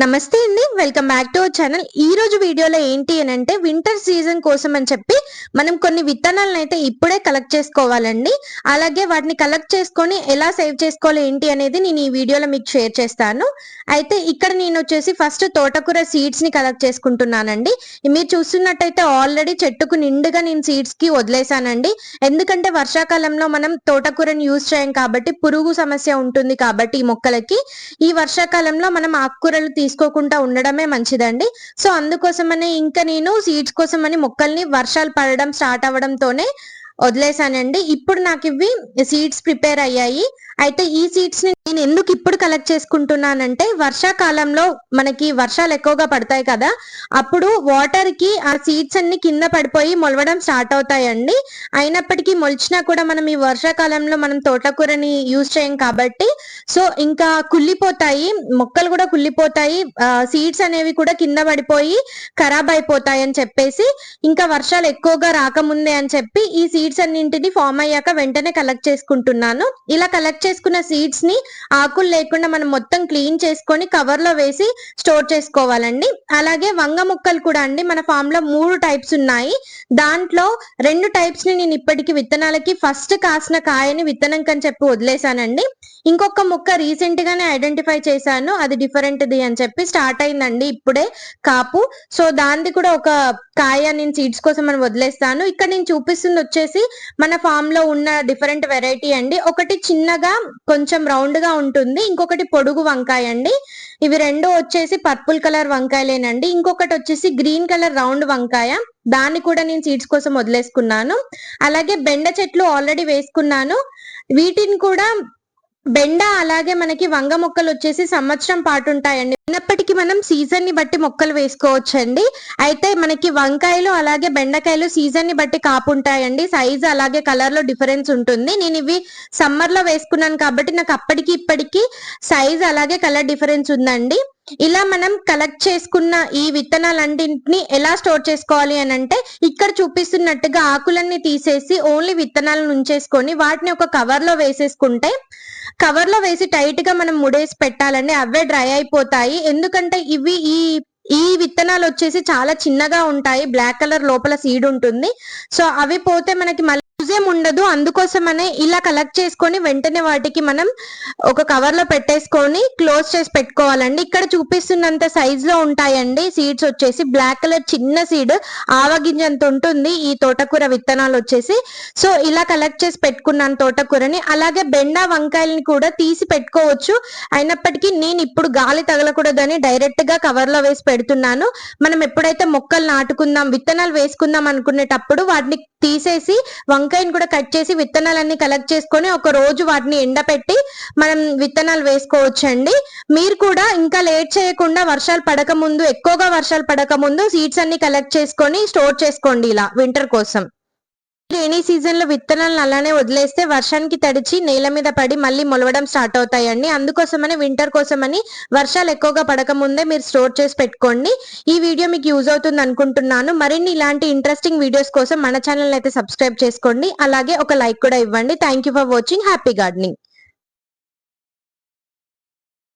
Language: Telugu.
నమస్తే అండి. Welcome back to our channel. ఈ రోజు వీడియోలో ఏంటి అని అంటే వింటర్ సీజన్ కోసం అని చెప్పి మనం కొన్ని విత్తనాలను అయితే ఇప్పుడే కలెక్ట్ చేసుకోవాలండి. అలాగే వాటిని కలెక్ట్ చేసుకొని ఎలా సేవ్ చేసుకోవాలి ఏంటి అనేది నేను ఈ వీడియోలో మీకు షేర్ చేస్తాను. అయితే ఇక్కడ నేను వచ్చేసి ఫస్ట్ తోటకూర సీడ్స్ని కలెక్ట్ చేసుకుంటున్నానండి. మీరు చూస్తున్నట్టయితే ఆల్రెడీ చెట్టుకు నిండుగా నేను సీడ్స్కి వదిలేసానండి ఎందుకంటే వర్షాకాలంలో మనం తోటకూరని యూజ్ చేయం కాబట్టి పురుగు సమస్య ఉంటుంది కాబట్టి ఈ మొక్కలకి. ఈ వర్షాకాలంలో మనం ఆకుకూరలు తీసుకోకుండా ఉండడమే మంచిదండి. సో అందుకోసమని ఇంకా నేను సీడ్స్ కోసమని మొక్కల్ని వర్షాలు పడడం స్టార్ట్ అవ్వడంతోనే వదిలేసానండి. ఇప్పుడు నాకు ఇవి సీడ్స్ ప్రిపేర్ అయ్యాయి. అయితే ఈ సీడ్స్ని నేను ఎందుకు ఇప్పుడు కలెక్ట్ చేసుకుంటున్నానంటే వర్షాకాలంలో మనకి వర్షాలు ఎక్కువగా పడతాయి కదా అప్పుడు వాటర్కి ఆ సీడ్స్ అన్ని కింద పడిపోయి మొలవడం స్టార్ట్ అవుతాయండి. అయినప్పటికీ మొలిచినా కూడా మనం ఈ వర్షాకాలంలో మనం తోటకూరని యూజ్ చేయం కాబట్టి సో ఇంకా కుళ్ళిపోతాయి మొక్కలు కూడా కుళ్ళిపోతాయి సీడ్స్ అనేవి కూడా కింద పడిపోయి ఖరాబ్ అయిపోతాయి అని చెప్పేసి ఇంకా వర్షాలు ఎక్కువగా రాకముందే అని చెప్పి ఈ సీడ్స్ అన్నింటిని ఫామ్ అయ్యాక వెంటనే కలెక్ట్ చేసుకుంటున్నాను. ఇలా కలెక్ట్ చేసుకున్న సీడ్స్ని ఆకులు లేకుండా మనం మొత్తం క్లీన్ చేసుకొని కవర్లో వేసి స్టోర్ చేసుకోవాలండి. అలాగే వంగ ముక్కలు కూడా అండి మన ఫామ్లో మూడు టైప్స్ ఉన్నాయి. దాంట్లో రెండు టైప్స్ని నేను ఇప్పటికి విత్తనాలకి ఫస్ట్ కాసిన కాయని విత్తనం కని చెప్పి వదిలేసానండి ఇంకొక ముక్క రీసెంట్ గానే ఐడెంటిఫై చేశాను. అది డిఫరెంట్ ది అని చెప్పి స్టార్ట్ అయిందండి ఇప్పుడే కాపు. సో దాన్ని కూడా ఒక కాయ నేను సీడ్స్ కోసం మనం వదిలేస్తాను. ఇక్కడ నేను చూపిస్తుంది వచ్చేసి మన ఫామ్లో ఉన్న డిఫరెంట్ వెరైటీ అండి. ఒకటి చిన్నగా కొంచెం రౌండ్గా ఉంటుంది. ఇంకొకటి పొడుగు వంకాయ అండి. ఇవి రెండు వచ్చేసి పర్పుల్ కలర్ వంకాయలేనండి. ఇంకొకటి వచ్చేసి గ్రీన్ కలర్ రౌండ్ వంకాయ. దాన్ని కూడా నేను సీడ్స్ కోసం వదిలేసుకున్నాను. అలాగే బెండ చెట్లు ఆల్రెడీ వేసుకున్నాను. వీటిని కూడా బెండ అలాగే మనకి వంగ మొక్కలు వచ్చేసి సంవత్సరం పాటు ఉంటాయండి అయినప్పటికీ మనం సీజన్ని బట్టి మొక్కలు వేసుకోవచ్చండి. అయితే మనకి వంకాయలు అలాగే బెండకాయలు సీజన్ని బట్టి కాపుంటాయండి. సైజ్ అలాగే కలర్లో డిఫరెన్స్ ఉంటుంది. నేను ఇవి సమ్మర్లో వేసుకున్నాను కాబట్టి నాకు అప్పటికి ఇప్పటికి సైజ్ అలాగే కలర్ డిఫరెన్స్ ఉందండి. ఇలా మనం కలెక్ట్ చేసుకున్న ఈ విత్తనాలన్నింటిని ఎలా స్టోర్ చేసుకోవాలి అని అంటే ఇక్కడ చూపిస్తున్నట్టుగా ఆకులన్నీ తీసేసి ఓన్లీ విత్తనాలను ఉంచేసుకొని వాటిని ఒక కవర్లో వేసేసుకుంటే కవర్లో వేసి టైట్గా మనం ముడేసి పెట్టాలండి అవే డ్రై అయిపోతాయి. ఎందుకంటే ఇవి ఈ ఈ విత్తనాలు వచ్చేసి చాలా చిన్నగా ఉంటాయి. బ్లాక్ కలర్ లోపల సీడ్ ఉంటుంది. సో అవి పోతే మనకి మళ్ళీ ఉండదు. అందుకోసమనే ఇలా కలెక్ట్ చేసుకొని వెంటనే వాటికి మనం ఒక కవర్లో పెట్టేసుకొని క్లోజ్ చేసి పెట్టుకోవాలండి. ఇక్కడ చూపిస్తున్నంత సైజ్లో ఉంటాయండి. సీడ్స్ వచ్చేసి బ్లాక్ కలర్ చిన్న సీడ్ ఆవగింజంత ఉంటుంది. ఈ తోటకూర విత్తనాలు వచ్చేసి. సో ఇలా కలెక్ట్ చేసి పెట్టుకున్నాను తోటకూరని. అలాగే బెండ వంకాయలని కూడా తీసి పెట్టుకోవచ్చు. అయినప్పటికీ నేను ఇప్పుడు గాలి తగలకూడదని డైరెక్ట్గా కవర్లో వేసి పెడుతున్నాను. మనం ఎప్పుడైతే మొక్కలు నాటుకుందాం విత్తనాలు వేసుకుందాం అనుకునేటప్పుడు వాటిని తీసేసి వంకాయని కూడా కట్ చేసి విత్తనాలన్నీ కలెక్ట్ చేసుకొని ఒక రోజు వాటిని ఎండపెట్టి మనం విత్తనాలు వేసుకోవచ్చండి. మీరు కూడా ఇంకా లేట్ చేయకుండా వర్షాలు పడక ముందు ఎక్కువగా వర్షాలు పడక ముందు సీడ్స్ అన్ని కలెక్ట్ చేసుకొని స్టోర్ చేసుకోండి ఇలా వింటర్ కోసం. రైనీ సీజన్లో విత్తనాలను అలానే వదిలేస్తే వర్షానికి తడిచి నేల మీద పడి మళ్ళీ మొలవడం స్టార్ట్ అవుతాయండి. అందుకోసమని వింటర్ కోసమని వర్షాలు ఎక్కువగా పడక ముందే మీరు స్టోర్ చేసి పెట్టుకోండి. ఈ వీడియో మీకు యూజ్ అవుతుంది అనుకుంటున్నాను. మరిన్ని ఇలాంటి ఇంట్రెస్టింగ్ వీడియోస్ కోసం మన ఛానల్ అయితే సబ్స్క్రైబ్ చేసుకోండి. అలాగే ఒక లైక్ కూడా ఇవ్వండి. Thank for watching happy gardening